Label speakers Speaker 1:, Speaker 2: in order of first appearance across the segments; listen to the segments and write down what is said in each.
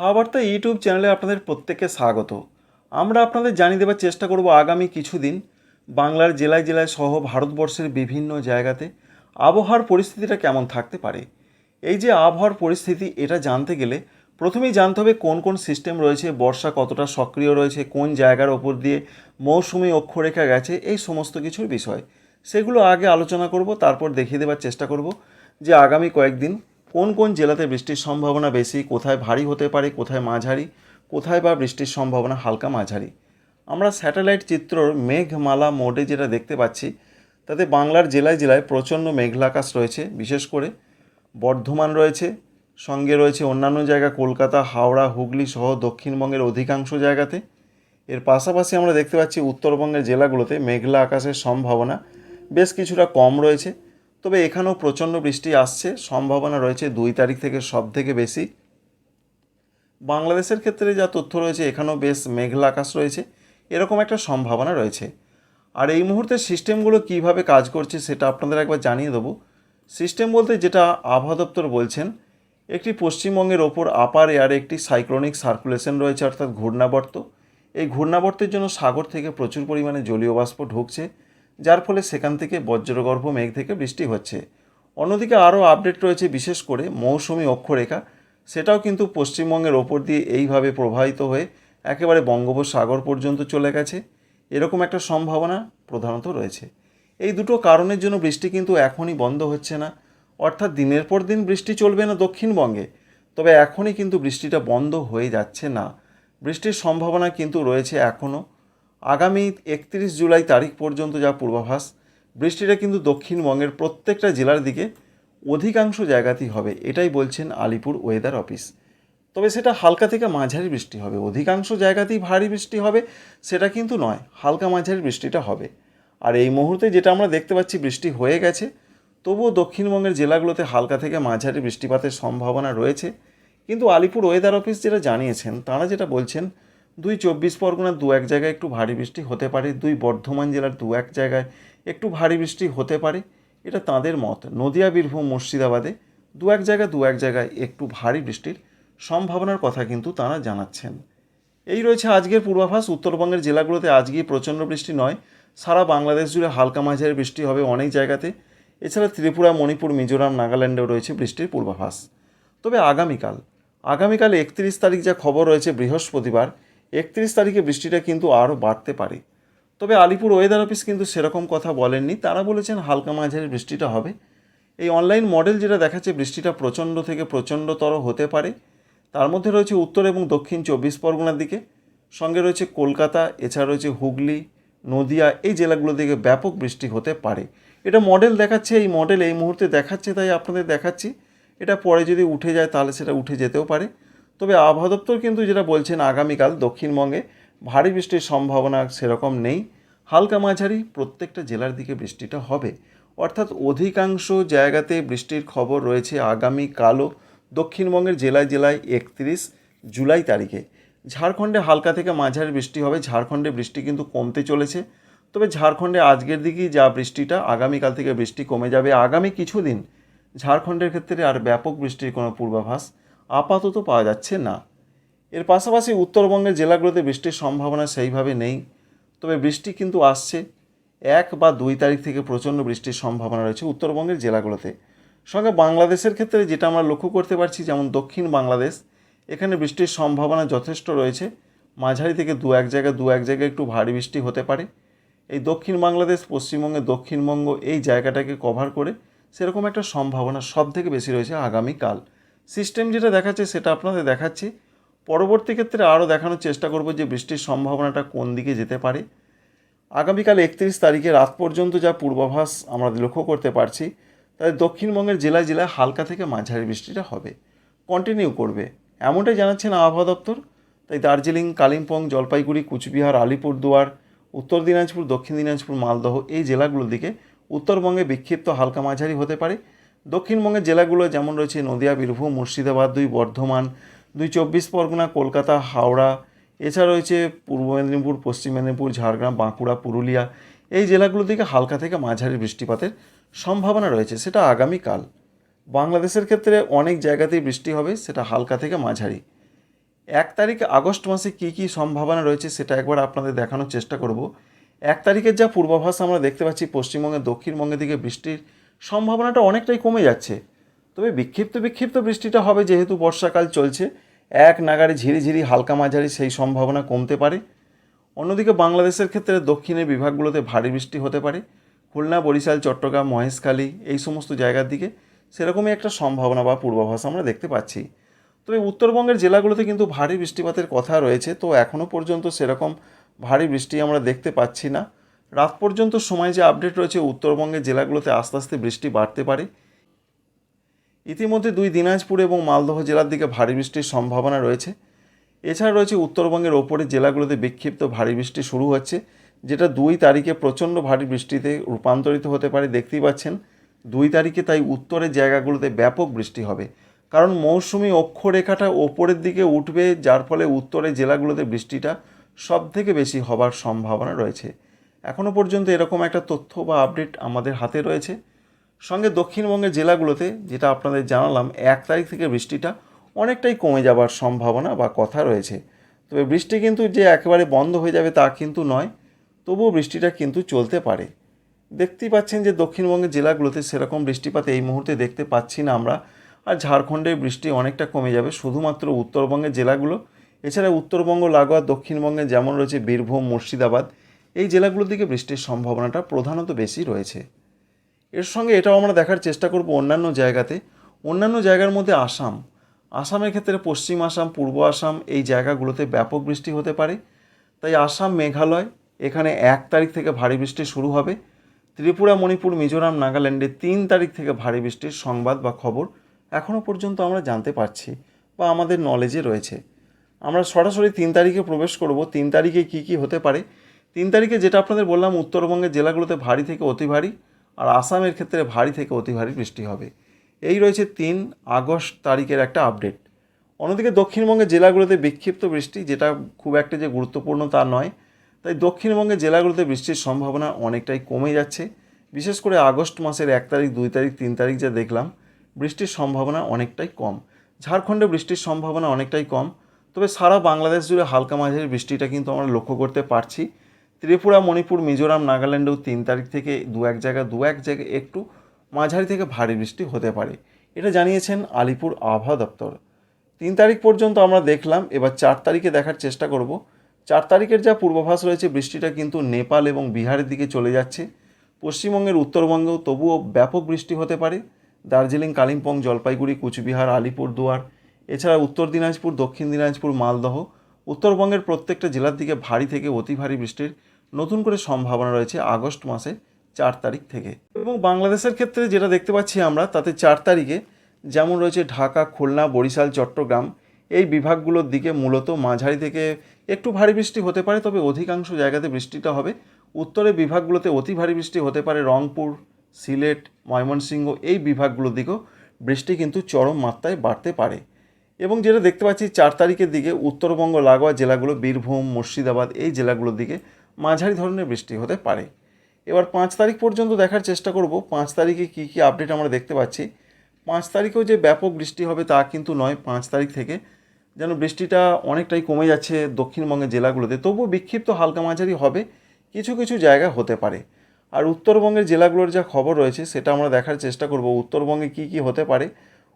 Speaker 1: হাওয়াবার্তা YouTube চ্যানেলে আপনাদের প্রত্যেককে স্বাগত। আমরা আপনাদের জানিয়ে দেওয়ার চেষ্টা করব আগামী কিছুদিন বাংলার জেলায় জেলায় সহ ভারতবর্ষের বিভিন্ন জায়গাতে আবহাওয়ার পরিস্থিতিটা কেমন থাকতে পারে। এই যে আবহাওয়ার পরিস্থিতি, এটা জানতে গেলে প্রথমেই জানতে হবে কোন কোন সিস্টেম রয়েছে, বর্ষা কতটা সক্রিয় রয়েছে, কোন জায়গার ওপর দিয়ে মৌসুমি অক্ষরেখা গেছে, এই সমস্ত কিছুর বিষয়। সেগুলো আগে আলোচনা করব, তারপর দেখিয়ে দেওয়ার চেষ্টা করব যে আগামী কয়েকদিন কোন কোন জেলাতে বৃষ্টির সম্ভাবনা বেশি? কোথায় ভারী হতে পারে? কোথায় মাঝারি? কোথায় বা বৃষ্টির সম্ভাবনা হালকা মাঝারি? আমরা স্যাটেলাইট চিত্রর মেঘমালা মোডে যেটা দেখতে পাচ্ছি, তাতে বাংলার জেলায় জেলায় প্রচণ্ড মেঘলা আকাশ রয়েছে। বিশেষ করে বর্ধমান রয়েছে, সঙ্গে রয়েছে অন্যান্য জায়গা কলকাতা, হাওড়া, হুগলি সহ দক্ষিণবঙ্গের অধিকাংশ জায়গাতে। এর পাশাপাশি আমরা দেখতে পাচ্ছি উত্তরবঙ্গের জেলাগুলোতে মেঘলা আকাশের সম্ভাবনা বেশ কিছুটা কম রয়েছে। তবে এখানেও প্রচণ্ড বৃষ্টি আসছে। সম্ভাবনা রয়েছে দুই তারিখ থেকে সব থেকে বেশি। বাংলাদেশের ক্ষেত্রে যা তথ্য রয়েছে, এখানেও বেশ মেঘলা আকাশ রয়েছে। এরকম একটা সম্ভাবনা রয়েছে। আর এই মুহূর্তে সিস্টেমগুলো কীভাবে কাজ করছে সেটা আপনাদের একবার জানিয়ে দেবো। সিস্টেম বলতে যেটা আবহাওয়া দপ্তর বলছেন, একটি পশ্চিমবঙ্গের ওপর আপার এয়ারে একটি সাইক্লোনিক সার্কুলেশন রয়েছে, অর্থাৎ ঘূর্ণাবর্ত। এই ঘূর্ণাবর্তের জন্য সাগর থেকে প্রচুর পরিমাণে জলীয় বাষ্প ঢুকছে। যার ফলে সেখান থেকে বজ্রগর্ভ মেঘ থেকে বৃষ্টি হচ্ছে। অন্যদিকে আরও আপডেট রয়েছে বিশেষ করে মৌসুমি অক্ষরেখা। সেটাও কিন্তু পশ্চিমবঙ্গের ওপর দিয়ে এইভাবে প্রবাহিত হয়ে একেবারে বঙ্গোপসাগর পর্যন্ত চলে গেছে। এরকম একটা সম্ভাবনা প্রধানত রয়েছে। এই দুটো কারণের জন্য বৃষ্টি কিন্তু এখনই বন্ধ হচ্ছে না। অর্থাৎ দিনের পর দিন বৃষ্টি চলবে না দক্ষিণবঙ্গে। তবে এখনই কিন্তু বৃষ্টিটা বন্ধ হয়ে যাচ্ছে না। বৃষ্টির সম্ভাবনা কিন্তু রয়েছে এখনও। আগামী একত্রিশ জুলাই তারিখ পর্যন্ত যা পূর্বাভাস, বৃষ্টিটা কিন্তু দক্ষিণবঙ্গের প্রত্যেকটা জেলার দিকে অধিকাংশ জায়গাতেই হবে, এটাই বলছেন আলিপুর ওয়েদার অফিস তবে সেটা হালকা থেকে মাঝারি বৃষ্টি হবে, অধিকাংশ জায়গাতেই ভারী বৃষ্টি হবে, সেটা কিন্তু নয়, হালকা মাঝারি বৃষ্টিটা হবে। আর এই মুহূর্তে যেটা আমরা দেখতে পাচ্ছি বৃষ্টি হয়ে গেছে, তবুও দক্ষিণবঙ্গের জেলাগুলোতে হালকা থেকে মাঝারি বৃষ্টিপাতের সম্ভাবনা রয়েছে। কিন্তু আলিপুর ওয়েদার অফিস যেটা জানিয়েছেন, তারা যেটা বলছেন দুই চব্বিশ পরগনার দু এক জায়গায় একটু ভারী বৃষ্টি হতে পারে, দুই বর্ধমান জেলার দু এক জায়গায় একটু ভারী বৃষ্টি হতে পারে, এটা তাদের মত। নদিয়া, বীরভূম, মুর্শিদাবাদে দু এক জায়গায় দু এক জায়গায় একটু ভারী বৃষ্টির সম্ভাবনার কথা কিন্তু তারা জানাচ্ছেন। এই রয়েছে আজকের পূর্বাভাস। উত্তরবঙ্গের জেলাগুলোতে আজকেই প্রচণ্ড বৃষ্টি নয়, সারা বাংলাদেশ জুড়ে হালকা মাঝারি বৃষ্টি হবে অনেক জায়গাতে। এছাড়া ত্রিপুরা, মণিপুর, মিজোরাম, নাগাল্যান্ডেও রয়েছে বৃষ্টির পূর্বাভাস। তবে আগামীকাল আগামীকাল একত্রিশ তারিখ যা খবর রয়েছে বৃহস্পতিবার একত্রিশ তারিখে বৃষ্টিটা কিন্তু আরও বাড়তে পারে। তবে আলিপুর ওয়েদার অফিস কিন্তু সেরকম কথা বলেননি। তারা বলেছেন হালকা মাঝারি বৃষ্টিটা হবে। এই অনলাইন মডেল যেটা দেখাচ্ছে বৃষ্টিটা প্রচণ্ড থেকে প্রচণ্ডতর হতে পারে। তার মধ্যে রয়েছে উত্তর এবং দক্ষিণ চব্বিশ পরগনার দিকে। সঙ্গে রয়েছে কলকাতা, এছাড়া রয়েছে হুগলি, নদিয়া, এই জেলাগুলো দিকে ব্যাপক বৃষ্টি হতে পারে। এটা মডেল দেখাচ্ছে, এই মডেল এই মুহূর্তে দেখাচ্ছে, তাই আপনাদের দেখাচ্ছি। এটা পরে যদি উঠে যায়, তাহলে সেটা উঠে যেতেও পারে। তবে আবহাওয়া দপ্তর কিন্তু যেটা বলছেন আগামীকাল দক্ষিণবঙ্গে ভারী বৃষ্টির সম্ভাবনা সেরকম নেই। হালকা মাঝারি প্রত্যেকটা জেলার দিকে বৃষ্টিটা হবে। অর্থাৎ অধিকাংশ জায়গাতে বৃষ্টির খবর রয়েছে আগামীকালও। দক্ষিণবঙ্গের জেলায় জেলায় একত্রিশ জুলাই তারিখে। ঝাড়খণ্ডে হালকা থেকে মাঝারি বৃষ্টি হবে। ঝাড়খণ্ডে বৃষ্টি কিন্তু কমতে চলেছে। তবে ঝাড়খণ্ডে আজকের দিকেই যা বৃষ্টিটা, আগামীকাল থেকে বৃষ্টি কমে যাবে। আগামী কিছুদিন ঝাড়খণ্ডের ক্ষেত্রে আর ব্যাপক বৃষ্টির কোনো পূর্বাভাস আপাতত পাওয়া যাচ্ছে না। এর পাশাপাশি উত্তরবঙ্গের জেলাগুলোতে বৃষ্টির সম্ভাবনা সেইভাবে নেই, তবে বৃষ্টি কিন্তু আসছে। এক বা দুই তারিখ থেকে প্রচণ্ড বৃষ্টির সম্ভাবনা রয়েছে উত্তরবঙ্গের জেলাগুলোতে। সঙ্গে বাংলাদেশের ক্ষেত্রে যেটা আমরা লক্ষ্য করতে পারছি, যেমন দক্ষিণ বাংলাদেশ, এখানে বৃষ্টির সম্ভাবনা যথেষ্ট রয়েছে। মাঝারি থেকে দু এক জায়গায়, দু এক জায়গায় একটু ভারী বৃষ্টি হতে পারে। এই দক্ষিণ বাংলাদেশ, পশ্চিমবঙ্গে, দক্ষিণবঙ্গ এই জায়গাটাকে কভার করে সেরকম একটা সম্ভাবনা সব থেকে বেশি রয়েছে আগামীকাল। সিস্টেম যেটা দেখাচ্ছে, সেটা আপনাদের দেখাচ্ছি। পরবর্তী ক্ষেত্রে আরও দেখানোর চেষ্টা করব যে বৃষ্টির সম্ভাবনাটা কোন দিকে যেতে পারে। আগামীকাল একত্রিশ তারিখে রাত পর্যন্ত যা পূর্বাভাস আমরা লক্ষ্য করতে পারছি তাই দক্ষিণবঙ্গের জেলায় জেলায় হালকা থেকে মাঝারি বৃষ্টিটা হবে। কন্টিনিউ করবে। এমনটাই জানাচ্ছেন আবহাওয়া দপ্তর। তাই দার্জিলিং, কালিম্পং, জলপাইগুড়ি, কুচবিহার, আলিপুরদুয়ার, উত্তর দিনাজপুর, দক্ষিণ দিনাজপুর, মালদহ এই জেলাগুলোর দিকে উত্তরবঙ্গে বিক্ষিপ্ত হালকা মাঝারি হতে পারে। দক্ষিণবঙ্গের জেলাগুলো যেমন রয়েছে নদিয়া, বীরভূম, মুর্শিদাবাদ, দুই বর্ধমান, দুই চব্বিশ পরগনা, কলকাতা, হাওড়া, এছাড়া রয়েছে পূর্ব মেদিনীপুর, পশ্চিম মেদিনীপুর, ঝাড়গ্রাম, বাঁকুড়া, পুরুলিয়া। এই জেলাগুলো থেকে হালকা থেকে মাঝারি বৃষ্টিপাতের সম্ভাবনা রয়েছে, সেটা আগামীকাল। বাংলাদেশের ক্ষেত্রে অনেক জায়গাতেই বৃষ্টি হবে, সেটা হালকা থেকে মাঝারি। এক তারিখ আগস্ট মাসে কী কী সম্ভাবনা রয়েছে, সেটা একবার আপনাদের দেখানোর চেষ্টা করব। এক তারিখের যা পূর্বাভাস আমরা দেখতে পাচ্ছি পশ্চিমবঙ্গের দক্ষিণবঙ্গের দিকে বৃষ্টির সম্ভাবনাটা অনেকটাই কমে যাচ্ছে। তবে বিক্ষিপ্ত বিক্ষিপ্ত বৃষ্টিটা হবে যেহেতু বর্ষাকাল চলছে, এক নাগারে ঝিরিঝিরি হালকা মাঝারি সেই সম্ভাবনা কমতে পারে। অন্যদিকে বাংলাদেশের ক্ষেত্রে দক্ষিণের বিভাগগুলোতে ভারী বৃষ্টি হতে পারে। খুলনা, বরিশাল, চট্টগ্রাম, মহেশখালী এই সমস্ত জায়গার দিকে সেরকমই একটা সম্ভাবনা বা পূর্বাভাস আমরা দেখতে পাচ্ছি। তবে উত্তরবঙ্গের জেলাগুলোতে কিন্তু ভারী বৃষ্টিপাতের কথা রয়েছে, তো এখনও পর্যন্ত সেরকম ভারী বৃষ্টি আমরা দেখতে পাচ্ছি না। রাত পর্যন্ত সময় যে আপডেট রয়েছে, উত্তরবঙ্গের জেলাগুলোতে আস্তে আস্তে বৃষ্টি বাড়তে পারে। ইতিমধ্যে দুই দিনাজপুর এবং মালদহ জেলার দিকে ভারী বৃষ্টির সম্ভাবনা রয়েছে। এছাড়া রয়েছে উত্তরবঙ্গের ওপরের জেলাগুলোতে বিক্ষিপ্ত ভারী বৃষ্টি শুরু হচ্ছে, যেটা দুই তারিখে প্রচণ্ড ভারী বৃষ্টিতে রূপান্তরিত হতে পারে। দেখতেই পাচ্ছেন, দুই তারিখে তাই উত্তরের জায়গাগুলোতে ব্যাপক বৃষ্টি হবে। কারণ মৌসুমি অক্ষরেখাটা ওপরের দিকে উঠবে, যার ফলে উত্তরের জেলাগুলোতে বৃষ্টিটা সব থেকে বেশি হবার সম্ভাবনা রয়েছে। এখনও পর্যন্ত এরকম একটা তথ্য বা আপডেট আমাদের হাতে রয়েছে। সঙ্গে দক্ষিণবঙ্গের জেলাগুলোতে, যেটা আপনাদের জানালাম, এক তারিখ থেকে বৃষ্টিটা অনেকটাই কমে যাবার সম্ভাবনা বা কথা রয়েছে। তবে বৃষ্টি কিন্তু যে একেবারে বন্ধ হয়ে যাবে তা কিন্তু নয়, তবুও বৃষ্টিটা কিন্তু চলতে পারে। দেখতেই পাচ্ছেন যে দক্ষিণবঙ্গের জেলাগুলোতে সেরকম বৃষ্টিপাত এই মুহূর্তে দেখতে পাচ্ছি না আমরা, আর ঝাড়খণ্ডে বৃষ্টি অনেকটা কমে যাবে, শুধুমাত্র উত্তরবঙ্গের জেলাগুলো। এছাড়া উত্তরবঙ্গ, লাগোয়া, দক্ষিণবঙ্গে যেমন রয়েছে বীরভূম, মুর্শিদাবাদ এই জেলাগুলোর দিকে বৃষ্টির সম্ভাবনাটা প্রধানত বেশি রয়েছে। এর সঙ্গে এটাও আমরা দেখার চেষ্টা করব অন্যান্য জায়গাতে। অন্যান্য জায়গার মধ্যে আসাম। আসামের ক্ষেত্রে পশ্চিম আসাম, পূর্ব আসাম এই জায়গাগুলোতে ব্যাপক বৃষ্টি হতে পারে। তাই আসাম মেঘালয়, এখানে এক তারিখ থেকে ভারী বৃষ্টি শুরু হবে। ত্রিপুরা, মণিপুর, মিজোরাম, নাগাল্যান্ডে তিন তারিখ থেকে ভারী বৃষ্টির সংবাদ বা খবর এখনও পর্যন্ত আমরা জানতে পারছি বা আমাদের নলেজে রয়েছে। আমরা সরাসরি তিন তারিখে প্রবেশ করব। তিন তারিখে কি কি হতে পারে? তিন তারিখে যেটা আপনাদের বললাম, উত্তরবঙ্গের জেলাগুলোতে ভারী থেকে অতি ভারী আর আসামের ক্ষেত্রে ভারী থেকে অতি ভারী বৃষ্টি হবে। এই রয়েছে তিন আগস্ট তারিখের একটা আপডেট। অন্যদিকে দক্ষিণবঙ্গের জেলাগুলোতে বিক্ষিপ্ত বৃষ্টি, যেটা খুব একটা যে গুরুত্বপূর্ণ তা নয়। তাই দক্ষিণবঙ্গের জেলাগুলোতে বৃষ্টির সম্ভাবনা অনেকটাই কমে যাচ্ছে। বিশেষ করে আগস্ট মাসের এক তারিখ, দুই তারিখ, তিন তারিখ যা দেখলাম, বৃষ্টির সম্ভাবনা অনেকটাই কম। ঝাড়খণ্ডে বৃষ্টির সম্ভাবনা অনেকটাই কম, তবে সারা বাংলাদেশ জুড়ে হালকা মাঝারি বৃষ্টিটা কিন্তু আমরা লক্ষ্য করতে পারছি। ত্রিপুরা, মণিপুর, মিজোরাম, নাগাল্যান্ডেও তিন তারিখ থেকে দু এক জায়গা, দু এক জায়গায় একটু মাঝারি থেকে ভারী বৃষ্টি হতে পারে। এটা জানিয়েছেন আলিপুর আবহাওয়া দপ্তর। তিন তারিখ পর্যন্ত আমরা দেখলাম, এবার চার তারিখে দেখার চেষ্টা করব। চার তারিখের যা পূর্বাভাস রয়েছে, বৃষ্টিটা কিন্তু নেপাল এবং বিহারের দিকে চলে যাচ্ছে। পশ্চিমবঙ্গের উত্তরবঙ্গেও তবুও ব্যাপক বৃষ্টি হতে পারে। দার্জিলিং, কালিম্পং, জলপাইগুড়ি, কুচবিহার আলিপুরদুয়ার এছাড়া উত্তর দিনাজপুর, দক্ষিণ দিনাজপুর, মালদহ, উত্তরবঙ্গের প্রত্যেকটা জেলার দিকে ভারী থেকে অতি ভারী বৃষ্টির নতুন করে সম্ভাবনা রয়েছে আগস্ট মাসে চার তারিখ থেকে। এবং বাংলাদেশের ক্ষেত্রে যেটা দেখতে পাচ্ছি আমরা, তাতে চার তারিখে যেমন রয়েছে ঢাকা, খুলনা, বরিশাল, চট্টগ্রাম, এই বিভাগগুলোর দিকে মূলত মাঝারি থেকে একটু ভারী বৃষ্টি হতে পারে, তবে অধিকাংশ জায়গাতে বৃষ্টিটা হবে। উত্তরের বিভাগগুলোতে অতি ভারী বৃষ্টি হতে পারে রংপুর, সিলেট, ময়মনসিংহ, এই বিভাগগুলোর দিকেও বৃষ্টি কিন্তু চরম মাত্রায় বাড়তে পারে। এবং যেটা দেখতে পাচ্ছি চার তারিখের দিকে উত্তরবঙ্গ, লাগোয়া জেলাগুলো, বীরভূম, মুর্শিদাবাদ, এই জেলাগুলোর দিকে মাঝারি ধরনের বৃষ্টি হতে পারে। এবার পাঁচ তারিখ পর্যন্ত দেখার চেষ্টা করব, পাঁচ তারিখে কী কী আপডেট আমরা দেখতে পাচ্ছি। পাঁচ তারিখেও যে ব্যাপক বৃষ্টি হবে তা কিন্তু নয়, পাঁচ তারিখ থেকে। যেন বৃষ্টিটা অনেকটাই কমে যাচ্ছে দক্ষিণবঙ্গের জেলাগুলোতে, তবুও বিক্ষিপ্ত হালকা মাঝারি হবে, কিছু কিছু জায়গা হতে পারে। আর উত্তরবঙ্গের জেলাগুলোর যা খবর রয়েছে, সেটা আমরা দেখার চেষ্টা করব, উত্তরবঙ্গে কী কী হতে পারে।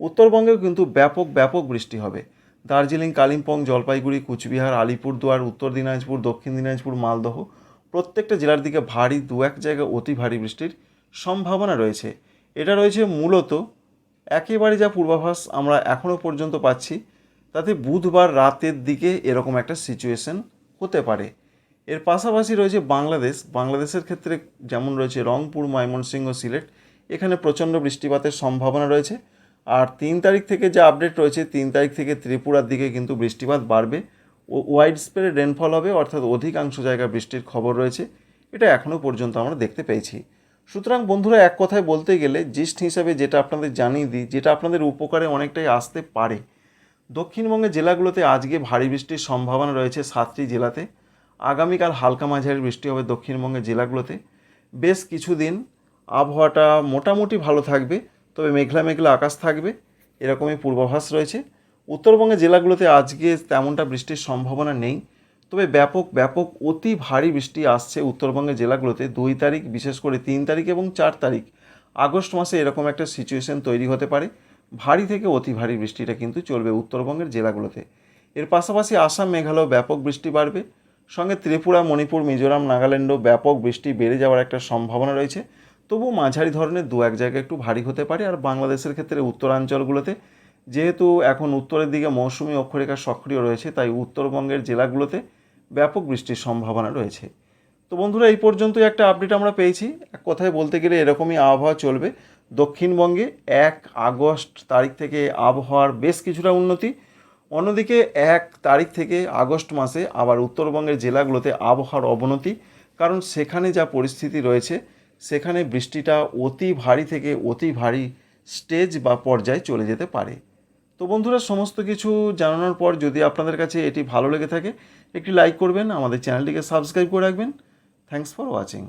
Speaker 1: উত্তরবঙ্গেও কিন্তু ব্যাপক ব্যাপক বৃষ্টি হবে। দার্জিলিং, কালিম্পং, জলপাইগুড়ি, কুচবিহার, আলিপুরদুয়ার, উত্তর দিনাজপুর, দক্ষিণ দিনাজপুর, মালদহ প্রত্যেকটা জেলার দিকে ভারী দু এক জায়গায় অতি ভারী বৃষ্টির সম্ভাবনা রয়েছে। এটা রয়েছে মূলত একেবারে যা পূর্বাভাস আমরা এখনও পর্যন্ত পাচ্ছি, তাতে বুধবার রাতের দিকে এরকম একটা সিচুয়েশন হতে পারে। এর পাশাপাশি রয়েছে বাংলাদেশ। বাংলাদেশের ক্ষেত্রে যেমন রয়েছে রংপুর, ময়মনসিংহ, সিলেট, এখানে প্রচণ্ড বৃষ্টিপাতের সম্ভাবনা রয়েছে। আর তিন তারিখ থেকে যে আপডেট রয়েছে, তিন তারিখ থেকে ত্রিপুরার দিকে কিন্তু বৃষ্টিপাত বাড়বে। ওয়াইড স্প্রেড রেনফল হবে, অর্থাৎ অধিকাংশ জায়গায় বৃষ্টির খবর রয়েছে। এটা এখনও পর্যন্ত আমরা দেখতে পেয়েছি। সুতরাং বন্ধুরা, এক কথায় বলতে গেলে জিস্ট হিসাবে যেটা আপনাদের জানিয়ে দিই, যেটা আপনাদের উপকারে অনেকটাই আসতে পারে। দক্ষিণবঙ্গের জেলাগুলোতে আজকে ভারী বৃষ্টির সম্ভাবনা রয়েছে সাতটি জেলাতে। আগামীকাল হালকা মাঝারি বৃষ্টি হবে দক্ষিণবঙ্গের জেলাগুলোতে। বেশ কিছুদিন আবহাওয়াটা মোটামুটি ভালো থাকবে। তবে মেঘলা মেঘলা আকাশ থাকবে, এরকমই পূর্বাভাস রয়েছে। উত্তরবঙ্গের জেলাগুলোতে আজকে তেমনটা বৃষ্টির সম্ভাবনা নেই, তবে ব্যাপক ব্যাপক অতি ভারী বৃষ্টি আসছে উত্তরবঙ্গের জেলাগুলোতে। দুই তারিখ, বিশেষ করে তিন তারিখ এবং চার তারিখ, আগস্ট মাসে এরকম একটা সিচুয়েশন তৈরি হতে পারে। ভারী থেকে অতি ভারী বৃষ্টিটা কিন্তু চলবে উত্তরবঙ্গের জেলাগুলোতে। এর পাশাপাশি আসাম, মেঘালয় ব্যাপক বৃষ্টি বাড়বে। সঙ্গে ত্রিপুরা, মণিপুর, মিজোরাম, নাগাল্যান্ডও ব্যাপক বৃষ্টি বেড়ে যাওয়ার একটা সম্ভাবনা রয়েছে। তবু মাঝারি ধরনের দু এক জায়গায় একটু ভারী হতে পারে। আর বাংলাদেশের ক্ষেত্রে উত্তরাঞ্চলগুলোতে যেহেতু এখন উত্তরের দিকে মৌসুমি অক্ষরেখা সক্রিয় রয়েছে, তাই উত্তরবঙ্গের জেলাগুলোতে ব্যাপক বৃষ্টির সম্ভাবনা রয়েছে। তো বন্ধুরা, এই পর্যন্তই একটা আপডেট আমরা পেয়েছি। এক কথায় বলতে গেলে এরকমই আবহাওয়া চলবে। দক্ষিণবঙ্গে এক আগস্ট তারিখ থেকে আবহাওয়ার বেশ কিছুটা উন্নতি। অন্যদিকে এক তারিখ থেকে আগস্ট মাসে আবার উত্তরবঙ্গের জেলাগুলোতে আবহাওয়ার অবনতি। কারণ সেখানে যা পরিস্থিতি রয়েছে সেখানে বৃষ্টিটা অতি ভারী থেকে অতি ভারী স্টেজ বা পর্যায়ে চলে যেতে পারে। তো বন্ধুরা, সমস্ত কিছু জানানোর পর যদি আপনাদের কাছে এটি ভালো লেগে থাকে, একটি লাইক করবেন, আমাদের চ্যানেলটিকে সাবস্ক্রাইব করে রাখবেন। Thanks for watching